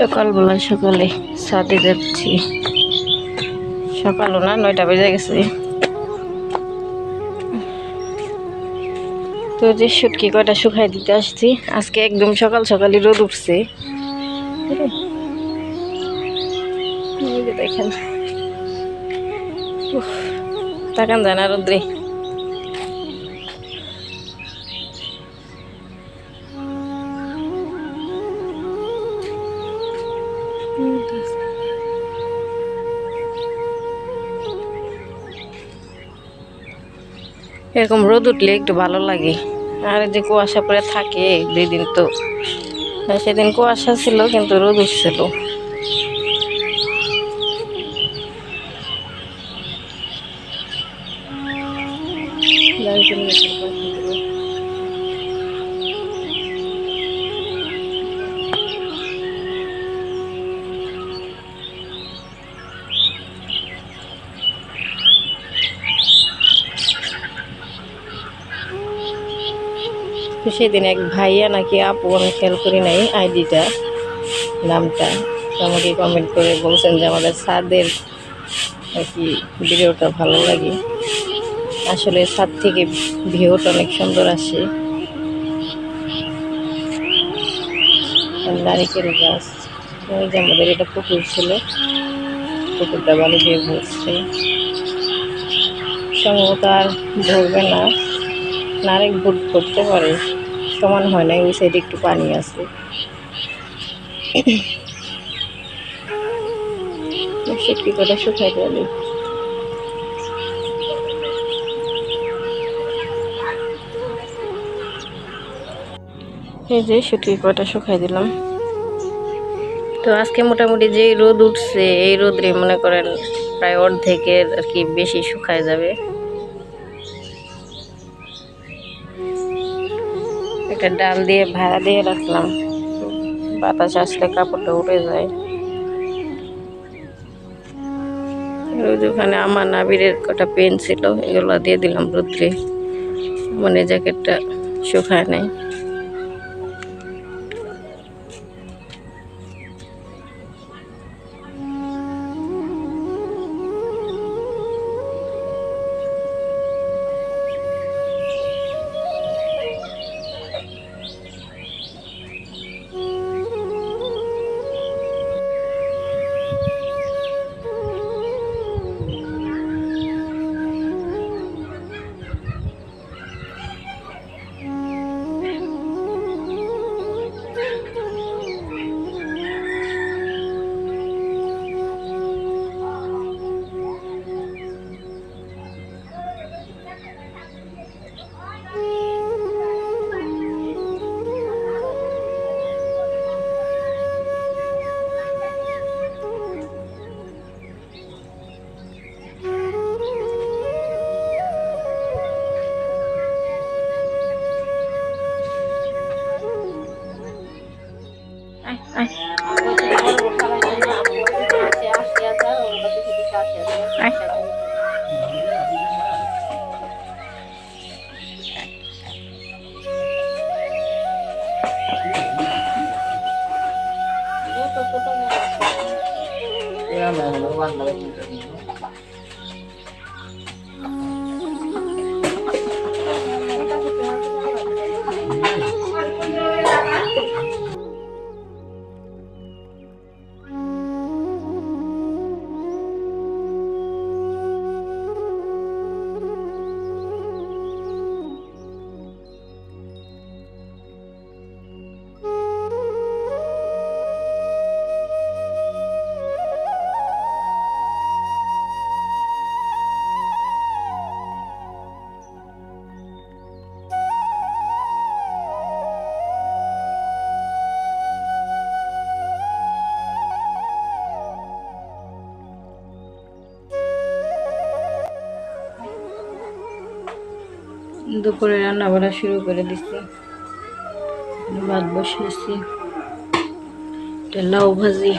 সকালবেলা সকালে ছাদে যাচ্ছি। সকালও না, নয়টা বেজে গেছে। তো যে শুটকি কয়টা শুকাই দিতে আসছি, আজকে একদম সকাল সকালই রোদ উঠছে। দেখেন। তাকান জানা রোদ্রে। এরকম রোদ উঠলে একটু ভালো লাগে। আর যে কুয়াশা পরে থাকে, দুই দিন তো। সেদিন কুয়াশা ছিল, কিন্তু রোদ উঠছিল। সেদিন এক ভাইয়া নাকি আপু, আমি খেয়াল করি নাই আইডিটা, নামটা। আমাকে কমেন্ট করে বলছেন যে আমাদের ছাদের আর কি ভিডিওটা ভালো লাগে। আসলে ছাদ থেকে ভিউটা অনেক সুন্দর আসে। নারিকেল গাছ ওই যে আমাদের এটা পুকুর ছিল, পুকুরটা ভালো দিয়ে ভরছে সম্ভবত আর ভরবে না। নারেক ভুট করতে পারে। সমান হয় না ওই সাইডে একটু পানি আছে। সত্যি করে শুকাই দেবে এই যে শুটকি কটা শুকাই দিলাম। তো আজকে মোটামুটি যে রোদ উঠছে, এই রোদরে মনে করেন প্রায় অর্ধেকের আর কি বেশি শুকায় যাবে। একটা ডাল দিয়ে ভাড়া দিয়ে রাখলাম। বাতাস আসলে কাপড়টা উঠে যায়। ওখানে আমার নাবিরের কটা পেন ছিল, এগুলো দিয়ে দিলাম রুদ্রে। মানে জ্যাকেটটা শুকায় নাই। দুপুরে রান্না বান্না শুরু করে দিছি। ভাত বসিয়েছি। লাউ ভাজি।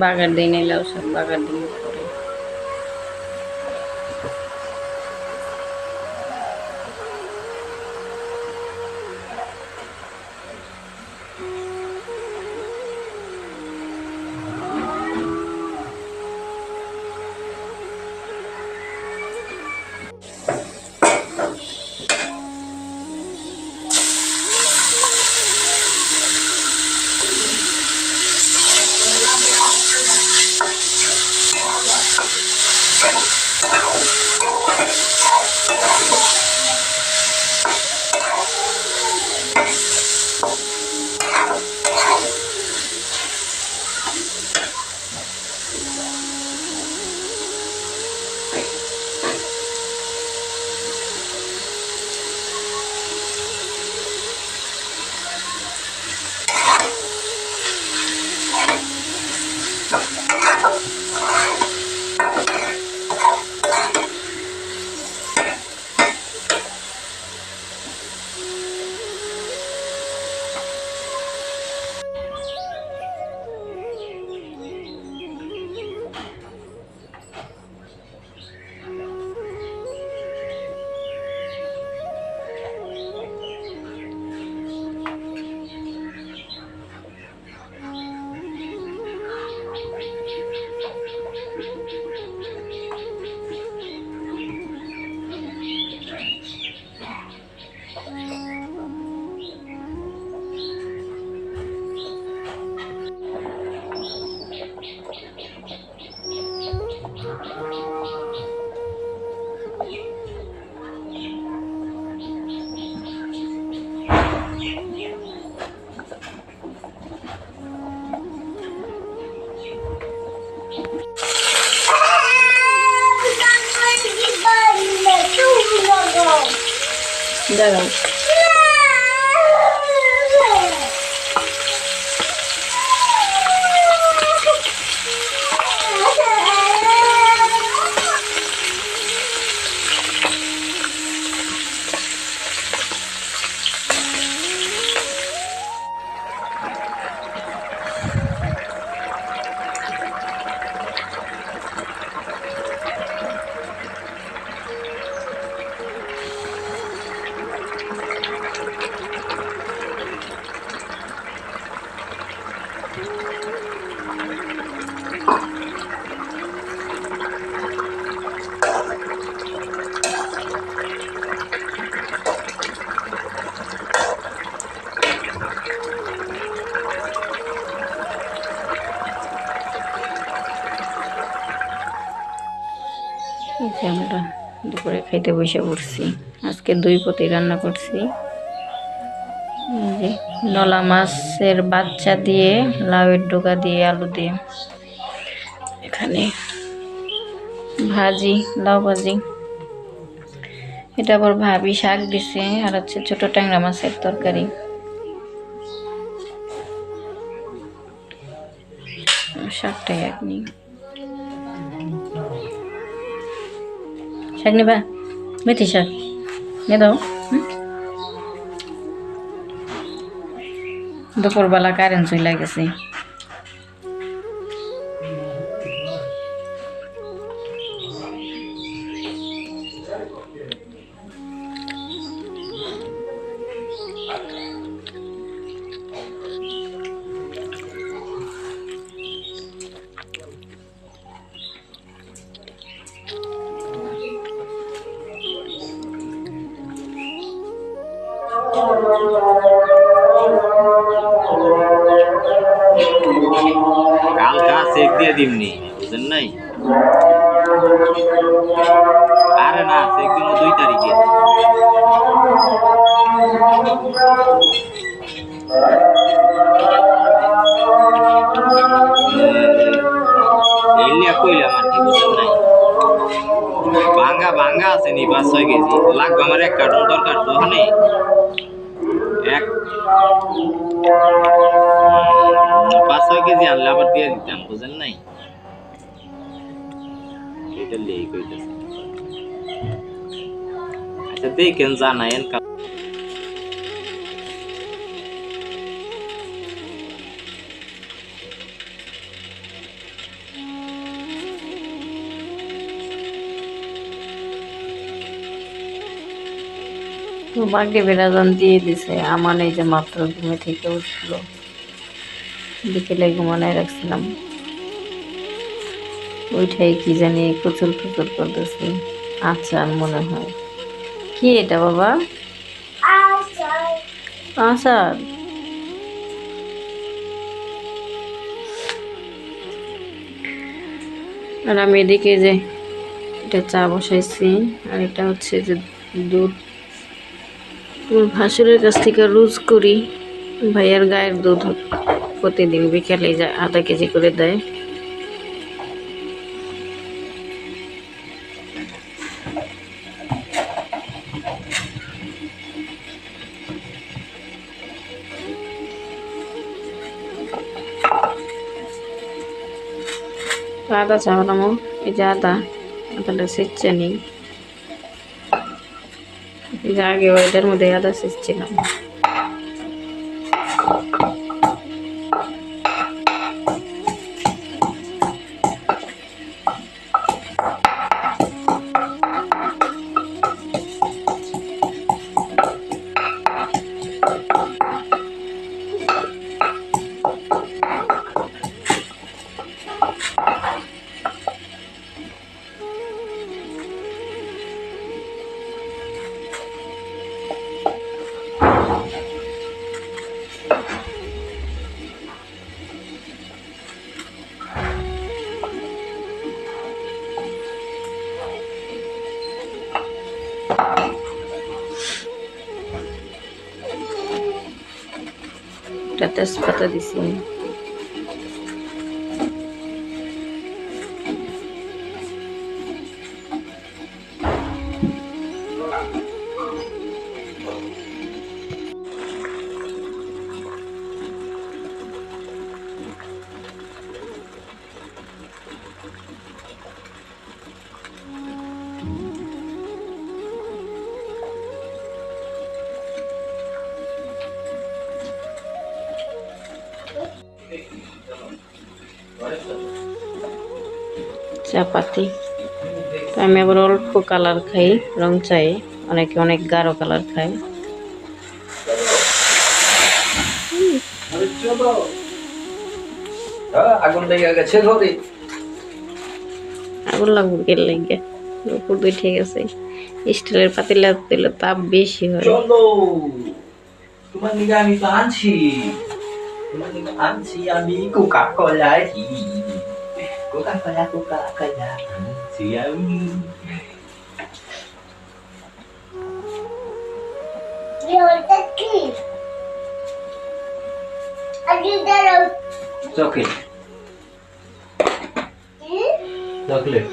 বাগার দিই নাই লাউ শাক বাগার দিন দাঁড়াও খাইতে বসে পড়ছি। আজকে দুই পতি রান্না করছি। নলা মাছের বাচ্চা দিয়ে, লাউয়ের ডোকা দিয়ে, আলু দিয়ে। এখানে ভাজি, লাউ ভাজি। এটা আবার ভাবি শাক দিছে, আর হচ্ছে ছোট ট্যাংরা মাছের তরকারি। শাকটাই নিই। শাক নেবা? মেথি শাক নে দাও? দুপুরবেলা কারেন্ট চলে গেছে কালকা চেক দিয়ে দিমনি বুঝেন নাই? আরে না চেক দিব দুই তারিখে। এলিয়া কইলাম আর কি বুঝেন নাই? ভাঙ্গা ভাঙ্গা আছে নি, পাঁচ ছয় কেজি। লাগবে আমার এক কার্টন, দরকার তো নেই এক পাঁচ ছয় কেজি আনলে আবার দিয়ে দিতাম, বুঝেন নাই? এটা লেই কইতেছে। আচ্ছা দেখেন জানায়েন কা- তো বাঘে বেড়াজান দিয়ে দিছে। আমার এই যে মাত্র ঘুমে থেকে উঠল। বিকেলে ঘুমানায় রাখছিলাম। ওইটাই কি জানি কুচুল ফুচুল করতেছি। আচার মনে হয়। কি এটা বাবা? আচার। আর আমি এদিকে যে এটা চা বসাইছি, আর এটা হচ্ছে যে দুধ ভাসুরের কাছ থেকে রোজ করি। ভাইয়ার গায়ের দুধ প্রতিদিন বিকালে যায়, আধা কেজি করে দেয়। আদা চাওয়ালামো এই যে আদা, আদাটা সেচ্ছে নিই। আগে ওইটার মধ্যে আদা Teste é para estar de. চাপাতি। তো আমি আবার অল্প কালার খাই, রং চাই। অনেকে অনেক গাঢ় কালার খায়। আগুন লাগবে গেল লাগে। উপর ঠিক আছে স্টিলের পাতিলা দিলে তাপ বেশি হয়। আমি তো আনছি আনছি আমি Coca Kok kakaknya aku kakaknya Si Yawi Chocolate. Chocolate.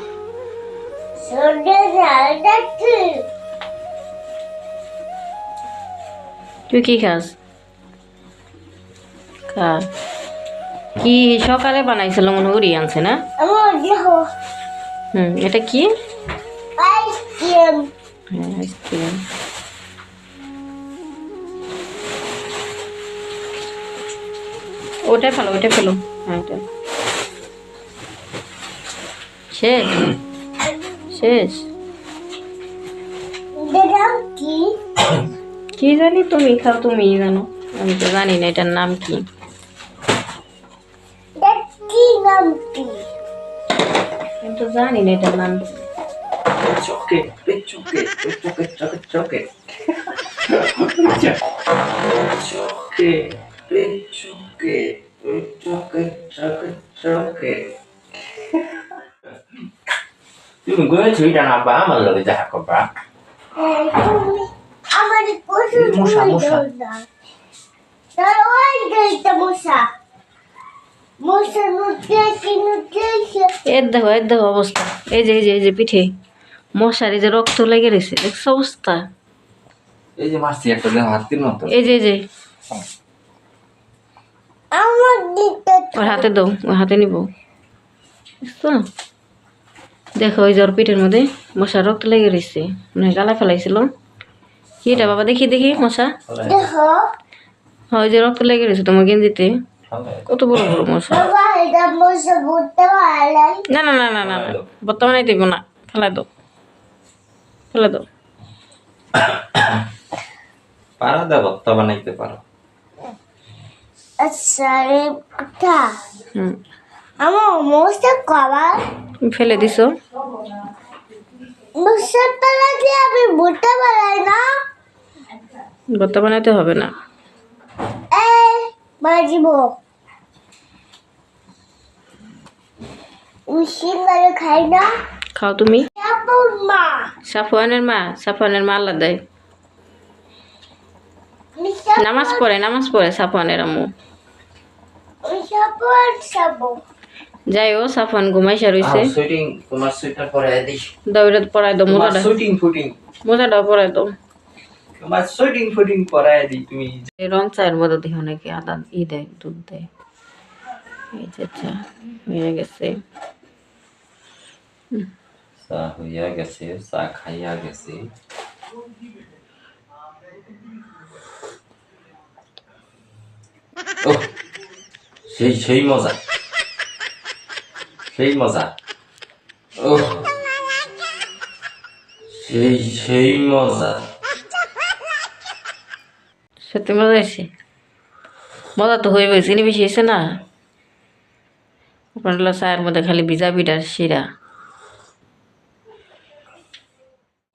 তুই কি খাস খা কি সকালে বানাইছিল মনে করি আনছে না? হুম এটা কি? হ্যাঁ আইসক্রিম। ওটাই ফেলো ওটাই ফেলো। হ্যাঁ শেষ? শেষ? কি জানি তুমি খাও তুমি জানো। আমি তো জানি না এটার নাম কি। lampi.Ento Zani ne da lampi. Ciocche, ciocche, ciocche, ciocche, ciocche. Ciocche, ciocche, ciocche, ciocche, ciocche. Chứ mình cứ nói chuyện đàn ông bá mà lời ra còn bá. Ama di kursu Musa, Musa. Dalawa ang galit na Musa. এর দেখো এর দেখো অবস্থা। এই যে এই যে এই যে পিঠে। মশার এই যে রক্ত লেগে রয়েছে দেখছ অবস্থা? এই যে মারছি একটা দেখো হাতির মতো এই যে এই যে। ওর হাতে দাও ওর হাতে নিব। দেখো ওই যে ওর পিঠের মধ্যে মশার রক্ত লেগে রয়েছে। মানে গালা ফেলাইছিল। কি এটা বাবা দেখি দেখি মশা। হয় ওই যে রক্ত লেগে রয়েছে তোমার গেঞ্জিতে। কত বড় বড় মশা? না না না না না না। বর্তমানে দেবো না। ফেলা দাও। ফেলা দাও। পারো দা ভর্তা বানাইতে পারো। আচ্ছা রে কথা হুম। আমার কবার ফেলে দিছো। মোস্তাটা লাগে আমি বুঝতে পারি না? ভর্তা বানাইতে হবে না। উসিন মানে খাই না? খাও তুমি? মা। সাফওয়ানের মা? সাফওয়ানের মা আলাদাই নামাজ পড়ে নামাজ পড়ে সাফওয়ানের আম্মু। যাই ও সাফওয়ান ঘুমাইসা রইছে। সুইটিং তোমার সুইটার পরে দিস। দৌড়ে পড়াই দাও মোজাটা। সুইটিং ফুটিং মোজাটাও পড়াই দাও। তোমার সুইটিং ফুটিং পরায় দিই তুমি রং চায়ের মধ্যে দিয়ে অনেকে আদা ই দেয় দুধ দেয়। এই যে চা হয়ে গেছে। চা হইয়া গেছে চা খাইয়া গেছে। সেই সেই মজা। সেই মজা। ও সেই সেই মজা। সত্যি মজা হয়েছে মজা তো হয়ে গেছে চিনি বেশি হয়েছে না? আপনার হলো চায়ের মধ্যে খালি ভিজা পিঠার শিরা।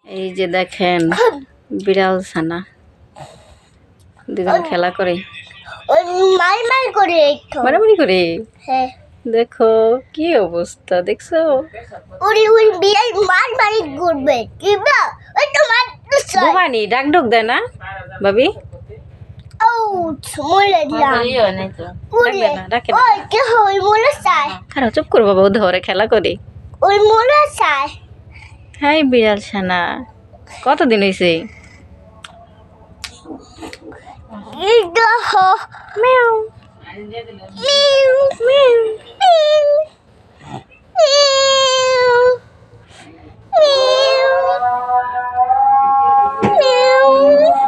এই যে দেখেন বিড়াল ছানা। দুজন খেলা করে। ওই মাই মাই করে মারামারি করে? হ্যাঁ। দেখো কি অবস্থা দেখছ? উড়ি উড়ি বিয়াই মার মারি ঘুরবে। কি বা? ওই তো মার ঘুমানি ডাক ডুক দেয় না ভাবি? দিলাম ওই কে ওই মরে চাই খারাপ চুপ বাবা ধরে খেলা করে। ওই মরে চাই হাই বিড়াল ছানা। কতদিন হয়েছে মিউ মিউ। মিউ মিউ। মিউ।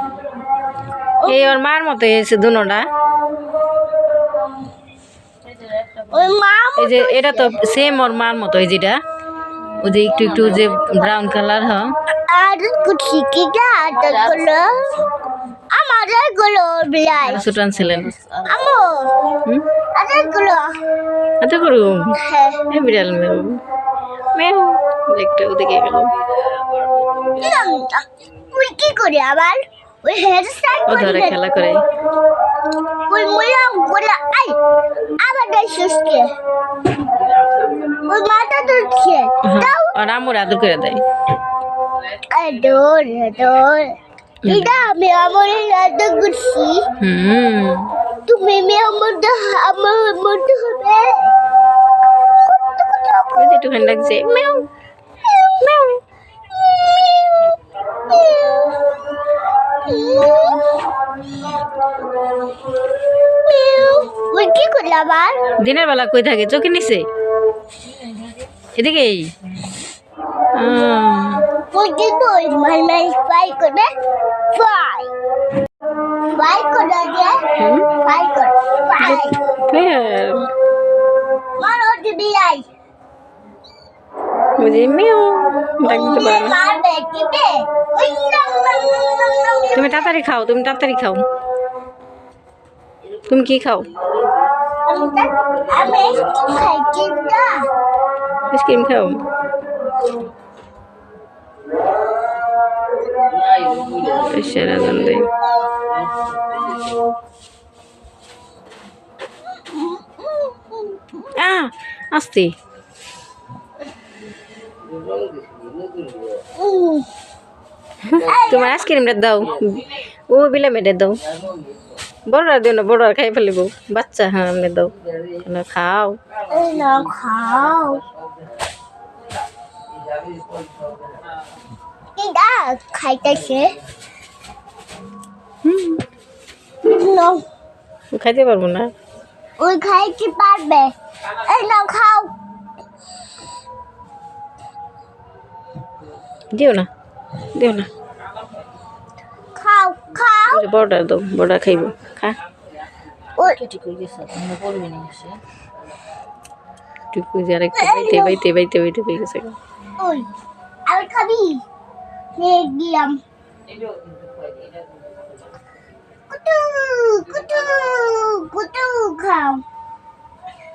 এই ওর মার মতো হয়েছে দুনোটা। মা এই যে এটা তো সেম ওর মার মতো এই যেটা। ওই যে একটু একটু যে ব্রাউন কালারগুলো। আমাদেরগুলো বিলাই। সুটান ছিলেন আমো আদেরগুলো। আচ্ছা করুম হ্যাঁ। বিড়াল মেউ মেউ একটা ওদিকে গেল। কি করে আবার। ওই হেয়ার স্টাইল ও ধরে খেলা করে। ওই মোলা গোলা আই আবার দেয় ওই মাথা তুলছে হ্যাঁ আর আমুর আদর করে দেয়। আদর আদর এটা আমি আমার রাত করছি। হুম। তুমি মে আমার আমার মধ্যে হবে একটুখানি লাগছে। মেউ মেউ। কি করলে আবার দিনের বেলা কই থাকে? চোখে নিচে? এদিকেই আহ, ওই কি কই মাই মাই ফ্রাই করবে ফ্রাই ফ্রাই করে দিয়ে ফ্রাই করে ফ্রাই ফের মারো দিবি আই বুঝি মেউ ডাক দিতে পারে না মারবে দিবে ওই নম নম নম নম নম তুমি তাড়াতাড়ি খাও তুমি তাড়াতাড়ি খাও তুমি কি খাও আমি তা- আমি একটু খাইছি না আইসক্রিম খাও সেরা জানলে আহ আসতে উম, তোমার আইসক্রিমটা দাও। ও বিলে মেটে দাও। বড়রা দিও না বড়রা খাই ফেলিব। বাচ্চা হ্যাঁ এমনি দাও। না খাও। খাও। খাইতেছে? খাইতে পারব না। ওই খাইতে পারবে। এই নাও খাও। দিও না দিও না। খাও খাও। বড়টা দাও বড়রা খাইব খা। ওই টুকু যে আরেকটু বাইতে বাইতে বাইতে বাইতে গেছে। ওই আর খাবি? দিলাম কুটু কুটু কুটু খাও।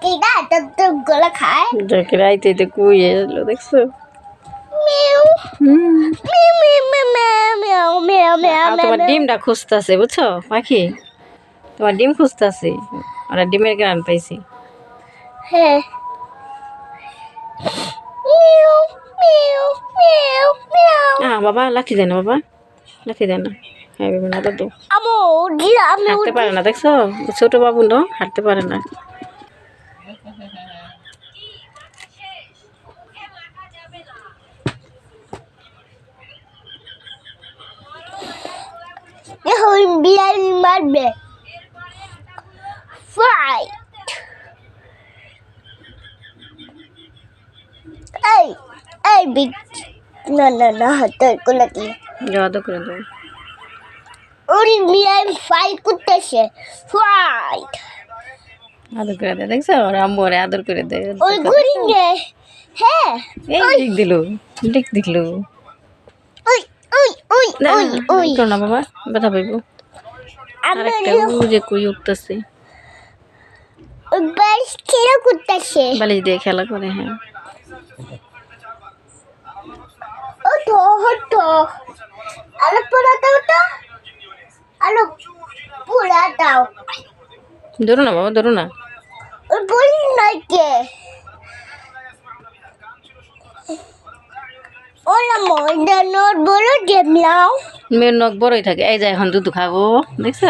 কিনা তোর গলা খায়। যাকে রাইতে এতে কুই এলো দেখছ? তোমার ডিমটা খুঁজতেছে বুঝছ? পাখি? তোমার ডিম খুঁজতেছে। ওরা ডিমের গ্রান পাইছি। হ্যাঁ। বাবা লাঠি দেন বাবা। লাঠি দেন না। হ্যাঁ না আমি। হাঁটতে পারে না দেখছ? ছোট বাবু নো হাঁটতে পারে না। এখন বিড়াল মারবে। ফাইট এই এই বিগ না না না কোলা করে বিড়াল ফাইট করতেছে। ফাইট আদর করে দেয় দেখছ? ওর আম্মু ওরে আদর করে দেয় ওই ঘুরিয়ে হ্যাঁ এই দিক দিল দিক দিকলো ওই ওই ওই না ওই। ওই না বাবা ব্যথা পাইবো। কই উঠতেছে খেলা করতেছে। বালিশ দিয়ে খেলা করে হ্যাঁ। আলো পোড়া দাও তো। আলো পোড়া দাও। ধরো না বাবা ধরো না। ওই বলি নয় কে মেয়ের নখ বড়ই থাকে এই যে এখন দুধ খাব দেখছ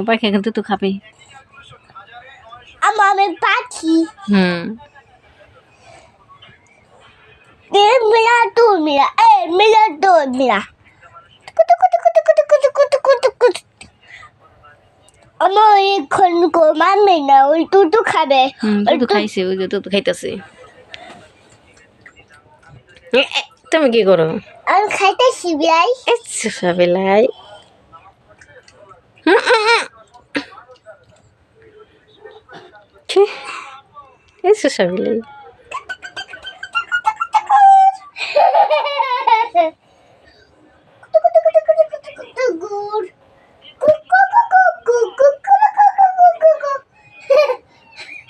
পাখি এখন দুধ খাবে আমি পাখি হুম এ মিলা তু মিলা এ মিলা তু মিলা কুতু কুতু কুতু কুতু কুতু কুতু কুতু কুতু আমার এখন ওই খাবে হুম খাইছে ওই যে দুধ খাইতেছে তুমি কি করো আমি খাইতেছি বিলাই আচ্ছা বিলাই Eso ya vi leí.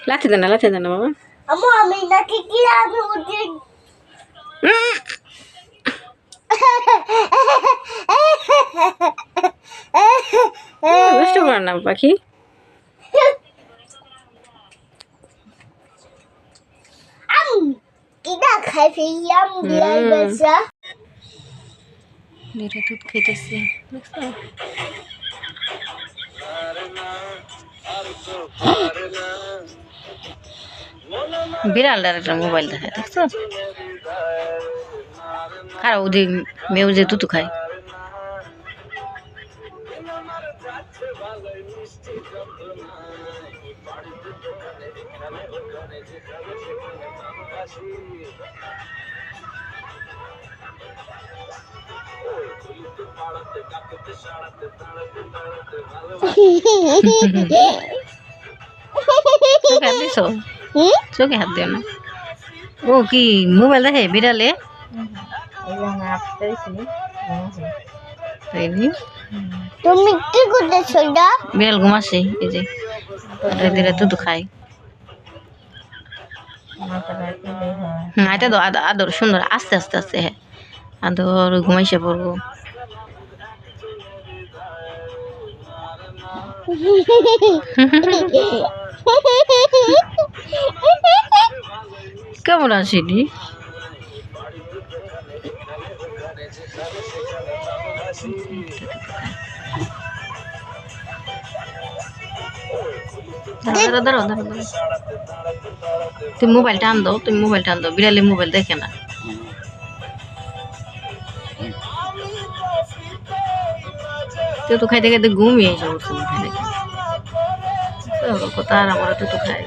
Late de na, late de na, mamá. Mamá, mira, না পাখি? মেয়েরা দুধ খেতেছে একটা মোবাইল দেখায় দেখছ? খারাপ ওদের মেয়েও যে দুধ খায়? চোখে হাত দিছো? চোখে হাত দিও না। ও কি মোবাইল দেখে বিড়ালে? তুমি কি করতেছো বিড়াল ঘুমাচ্ছে এই যে। রাতে তো খায়। এটা তো আদর আদর সুন্দর আস্তে আস্তে আস্তে। হ্যাঁ আদর ঘুমাইছে পড়ব কেমন আসেনি তুমি মোবাইলটা আন দাও তুমি মোবাইলটা আন দাও। বিড়ালে মোবাইল দেখে না। তো খাইতে খাইতে ঘুমিয়ে যাব তুমি খাইতে কথা আর আমরা তো খাই।